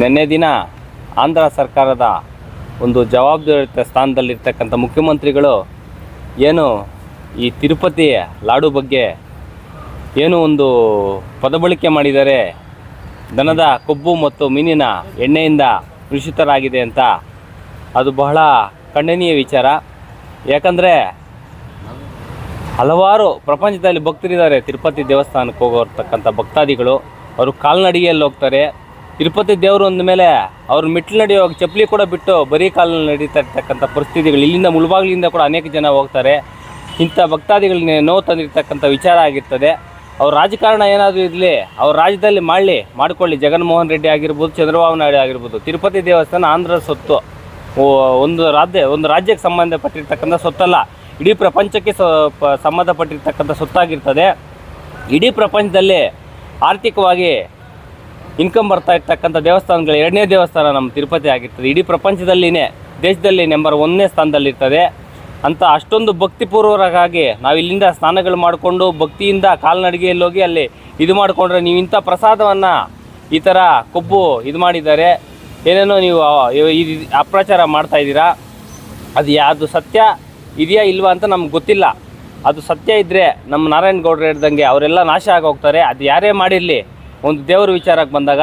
ನಿನ್ನೆ ದಿನ ಆಂಧ್ರ ಸರ್ಕಾರದ ಒಂದು ಜವಾಬ್ದಾರಿಯುತ ಸ್ಥಾನದಲ್ಲಿರ್ತಕ್ಕಂಥ ಮುಖ್ಯಮಂತ್ರಿಗಳು ಏನು ಈ ತಿರುಪತಿ ಲಾಡು ಬಗ್ಗೆ ಏನು ಒಂದು ಪದಬಳಕೆ ಮಾಡಿದ್ದಾರೆ ದನದ ಕೊಬ್ಬು ಮತ್ತು ಮೀನಿನ ಎಣ್ಣೆಯಿಂದ ಕೃಷಿತರಾಗಿದೆ ಅಂತ ಅದು ಬಹಳ ಖಂಡನೀಯ ವಿಚಾರ. ಯಾಕಂದರೆ ಹಲವಾರು ಪ್ರಪಂಚದಲ್ಲಿ ಭಕ್ತರಿದ್ದಾರೆ ತಿರುಪತಿ ದೇವಸ್ಥಾನಕ್ಕೆ ಹೋಗೋರ್ತಕ್ಕಂಥ ಭಕ್ತಾದಿಗಳು. ಅವರು ಕಾಲ್ನಡಿಗೆಯಲ್ಲಿ ಹೋಗ್ತಾರೆ. ತಿರುಪತಿ ದೇವರು ಅಂದ ಮೇಲೆ ಅವ್ರು ಮೆಟ್ಲು ನಡೆಯುವಾಗ ಚಪ್ಪಲಿ ಕೂಡ ಬಿಟ್ಟು ಬರೀ ಕಾಲಲ್ಲಿ ನಡೀತಾ ಇರ್ತಕ್ಕಂಥ ಪರಿಸ್ಥಿತಿಗಳು, ಇಲ್ಲಿಂದ ಮುಳುಬಾಗಿಲಿಂದ ಕೂಡ ಅನೇಕ ಜನ ಹೋಗ್ತಾರೆ. ಇಂಥ ಭಕ್ತಾದಿಗಳನ್ನ ನೋವು ತಂದಿರ್ತಕ್ಕಂಥ ವಿಚಾರ ಆಗಿರ್ತದೆ. ಅವ್ರ ರಾಜಕಾರಣ ಏನಾದರೂ ಇರಲಿ, ಅವ್ರ ರಾಜ್ಯದಲ್ಲಿ ಮಾಡಲಿ, ಮಾಡ್ಕೊಳ್ಳಿ. ಜಗನ್ಮೋಹನ್ ರೆಡ್ಡಿ ಆಗಿರ್ಬೋದು, ಚಂದ್ರಬಾಬು ನಾಯ್ಡು ಆಗಿರ್ಬೋದು. ತಿರುಪತಿ ದೇವಸ್ಥಾನ ಆಂಧ್ರ ಸೊತ್ತು ಒಂದು ರಾಜ್ಯ, ಒಂದು ರಾಜ್ಯಕ್ಕೆ ಸಂಬಂಧಪಟ್ಟಿರ್ತಕ್ಕಂಥ ಸೊತ್ತಲ್ಲ ಇಡೀ ಪ್ರಪಂಚಕ್ಕೆ ಸಂಬಂಧಪಟ್ಟಿರ್ತಕ್ಕಂಥ ಸೊತ್ತಾಗಿರ್ತದೆ ಇಡೀ ಪ್ರಪಂಚದಲ್ಲಿ ಆರ್ಥಿಕವಾಗಿ ಇನ್ಕಮ್ ಬರ್ತಾ ಇರ್ತಕ್ಕಂಥ ದೇವಸ್ಥಾನಗಳು ಎರಡನೇ ದೇವಸ್ಥಾನ ನಮ್ಮ ತಿರುಪತಿ ಆಗಿರ್ತದೆ. ಇಡೀ ಪ್ರಪಂಚದಲ್ಲಿನೇ, ದೇಶದಲ್ಲಿ ನಂಬರ್ ಒಂದನೇ ಸ್ಥಾನದಲ್ಲಿರ್ತದೆ. ಅಂತ ಅಷ್ಟೊಂದು ಭಕ್ತಿಪೂರ್ವಕವಾಗಿ ನಾವು ಇಲ್ಲಿಂದ ಸ್ನಾನಗಳು ಮಾಡಿಕೊಂಡು ಭಕ್ತಿಯಿಂದ ಕಾಲ್ನಡಿಗೆಯಲ್ಲಿ ಹೋಗಿ ಅಲ್ಲಿ ಇದು ಮಾಡಿಕೊಂಡ್ರೆ ನೀವು ಇಂಥ ಪ್ರಸಾದವನ್ನು ಈ ಥರ ಕೊಬ್ಬು ಇದು ಮಾಡಿದ್ದಾರೆ. ಏನೇನೋ ನೀವು ಇದು ಅಪ್ರಚಾರ ಮಾಡ್ತಾ ಇದ್ದೀರಾ? ಅದು ಯಾವುದು ಸತ್ಯ ಇದೆಯಾ ಇಲ್ವಾ ಅಂತ ನಮ್ಗೆ ಗೊತ್ತಿಲ್ಲ. ಅದು ಸತ್ಯ ಇದ್ದರೆ ನಮ್ಮ ನಾರಾಯಣ ಗೌಡ್ರು ಹೇಳ್ದಂಗೆ ಅವರೆಲ್ಲ ನಾಶ ಆಗೋಗ್ತಾರೆ. ಅದು ಯಾರೇ ಮಾಡಿರಲಿ ಒಂದು ದೇವರ ವಿಚಾರಕ್ಕೆ ಬಂದಾಗ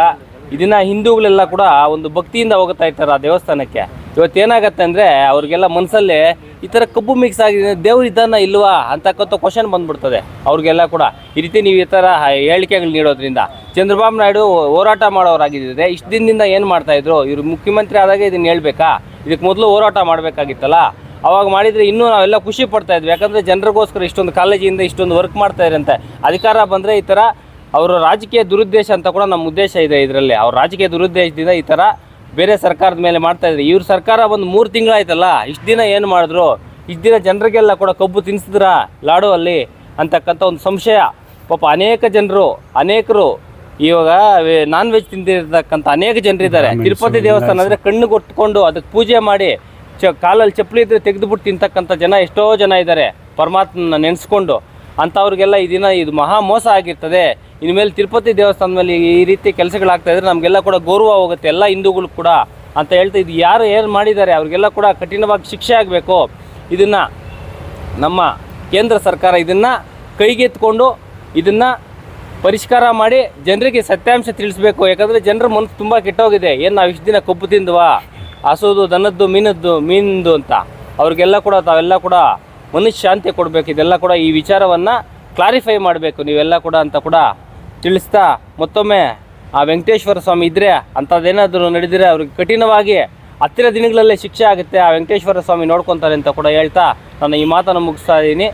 ಇದನ್ನು ಹಿಂದೂಗಳೆಲ್ಲ ಕೂಡ ಒಂದು ಭಕ್ತಿಯಿಂದ ಹೋಗ್ತಾ ಇರ್ತಾರೆ ಆ ದೇವಸ್ಥಾನಕ್ಕೆ. ಇವತ್ತು ಏನಾಗತ್ತೆ ಅಂದರೆ, ಅವ್ರಿಗೆಲ್ಲ ಮನಸ್ಸಲ್ಲಿ ಈ ಥರ ಕಬ್ಬು ಮಿಕ್ಸ್ ಆಗಿದೆ, ದೇವ್ರು ಇದ್ದಾನ ಇಲ್ವಾ ಅಂತಕ್ಕಂಥ ಕ್ವಶನ್ ಬಂದ್ಬಿಡ್ತದೆ ಅವ್ರಿಗೆಲ್ಲ ಕೂಡ. ಈ ರೀತಿ ನೀವು ಈ ಥರ ಹೇಳಿಕೆಗಳು ನೀಡೋದ್ರಿಂದ. ಚಂದ್ರಬಾಬು ನಾಯ್ಡು ಹೋರಾಟ ಮಾಡೋರಾಗಿದ್ದರೆ. ಇಷ್ಟು ದಿನದಿಂದ ಏನು ಮಾಡ್ತಾಯಿದ್ರು ಇವರು ಮುಖ್ಯಮಂತ್ರಿ ಆದಾಗ ಇದನ್ನು ಹೇಳಬೇಕಾ? ಇದಕ್ಕೆ ಮೊದಲು ಹೋರಾಟ ಮಾಡಬೇಕಾಗಿತ್ತಲ್ಲ? ಅವಾಗ ಮಾಡಿದರೆ ಇನ್ನೂ ನಾವೆಲ್ಲ ಖುಷಿ ಪಡ್ತಾ ಇದ್ವಿ. ಯಾಕಂದರೆ ಜನರಿಗೋಸ್ಕರ ಇಷ್ಟೊಂದು ಕಾಲೇಜಿಂದ ಇಷ್ಟೊಂದು ವರ್ಕ್ ಮಾಡ್ತಾ ಇರಂತೆ ಅಧಿಕಾರ ಬಂದರೆ ಈ ಥರ ಅವರ ರಾಜಕೀಯ ದುರುದ್ದೇಶ ಅಂತ ಕೂಡ ನಮ್ಮ ಉದ್ದೇಶ ಇದೆ ಇದರಲ್ಲಿ. ಅವ್ರ ರಾಜಕೀಯ ದುರುದ್ದೇಶದಿಂದ ಈ ಥರ ಬೇರೆ ಸರ್ಕಾರದ ಮೇಲೆ ಮಾಡ್ತಾ ಇದ್ದಾರೆ. ಇವ್ರ ಸರ್ಕಾರ ಒಂದು ಮೂರು ತಿಂಗಳಾಯ್ತಲ್ಲ ಇಷ್ಟು ದಿನ ಏನು ಮಾಡಿದ್ರು? ಇಷ್ಟು ದಿನ ಜನರಿಗೆಲ್ಲ ಕೂಡ ಕಬ್ಬು ತಿನ್ಸಿದ್ರ ಲಾಡು ಅಲ್ಲಿ? ಅಂತಕ್ಕಂಥ ಒಂದು ಸಂಶಯ. ಪಾಪ ಅನೇಕ ಜನರು ಅನೇಕರು ಇವಾಗ ನಾನ್ ವೆಜ್ ತಿಂದಿರತಕ್ಕಂಥ ಅನೇಕ ಜನರಿದ್ದಾರೆ ತಿರುಪತಿ ದೇವಸ್ಥಾನ ಅಂದರೆ ಕಣ್ಣು ಕೊಟ್ಕೊಂಡು ಅದಕ್ಕೆ ಪೂಜೆ ಮಾಡಿ ಚ ಕಾಲಲ್ಲಿ ಚಪ್ಪಲಿ ಇದ್ರೆ ತೆಗೆದುಬಿಟ್ಟು ತಿಂತಕ್ಕಂಥ ಜನ ಎಷ್ಟೋ ಜನ ಇದ್ದಾರೆ. ಪರಮಾತ್ಮನ ನೆನೆಸ್ಕೊಂಡು. ಅಂಥವ್ರಿಗೆಲ್ಲ ಈ ದಿನ ಇದು ಮಹಾ ಮೋಸ ಆಗಿರ್ತದೆ. ಇನ್ಮೇಲೆ ತಿರುಪತಿ ದೇವಸ್ಥಾನದ ಮೇಲೆ ಈ ರೀತಿ ಕೆಲಸಗಳಾಗ್ತಾ ಇದ್ರೆ ನಮಗೆಲ್ಲ ಕೂಡ ಗೌರವ ಹೋಗುತ್ತೆ, ಎಲ್ಲ ಹಿಂದೂಗಳು ಕೂಡ ಅಂತ ಹೇಳ್ತಾ ಇದು ಯಾರು ಏನು ಮಾಡಿದ್ದಾರೆ, ಅವ್ರಿಗೆಲ್ಲ ಕೂಡ ಕಠಿಣವಾಗಿ ಶಿಕ್ಷೆ ಆಗಬೇಕು. ಇದನ್ನು ನಮ್ಮ ಕೇಂದ್ರ ಸರ್ಕಾರ ಇದನ್ನು ಕೈಗೆತ್ಕೊಂಡು ಇದನ್ನು ಪರಿಷ್ಕಾರ ಮಾಡಿ ಜನರಿಗೆ ಸತ್ಯಾಂಶ ತಿಳಿಸ್ಬೇಕು. ಯಾಕಂದರೆ ಜನರ ಮನಸ್ಸು ತುಂಬ ಕೆಟ್ಟೋಗಿದೆ. ಏನು ನಾವು ಇಷ್ಟು ದಿನ ಕಬ್ಬು ತಿಂದ್ವಾ? ಹಸುದು, ದನದ್ದು, ಮೀನದ್ದು, ಮೀನಿಂದು ಅಂತ. ಅವ್ರಿಗೆಲ್ಲ ಕೂಡ ತಾವೆಲ್ಲ ಕೂಡ ಮನುಷ್ಯ ಶಾಂತಿ ಕೊಡಬೇಕು. ಇದೆಲ್ಲ ಕೂಡ ಈ ವಿಚಾರವನ್ನು ಕ್ಲಾರಿಫೈ ಮಾಡಬೇಕು ನೀವೆಲ್ಲ ಕೂಡ ಅಂತ ಕೂಡ ತಿಳಿಸ್ತಾ, ಮತ್ತೊಮ್ಮೆ ಆ ವೆಂಕಟೇಶ್ವರ ಸ್ವಾಮಿ ಇದ್ದರೆ ಅಂಥದ್ದೇನಾದರೂ ನಡೆದಿದ್ರೆ ಅವ್ರಿಗೆ ಕಠಿಣವಾಗಿ ಹತ್ತಿರ ದಿನಗಳಲ್ಲೇ ಶಿಕ್ಷೆ ಆಗುತ್ತೆ, ಆ ವೆಂಕಟೇಶ್ವರ ಸ್ವಾಮಿ ನೋಡ್ಕೊತಾರೆ ಅಂತ ಕೂಡ ಹೇಳ್ತಾ ನಾನು ಈ ಮಾತನ್ನು ಮುಗಿಸ್ತಾ ಇದ್ದೀನಿ.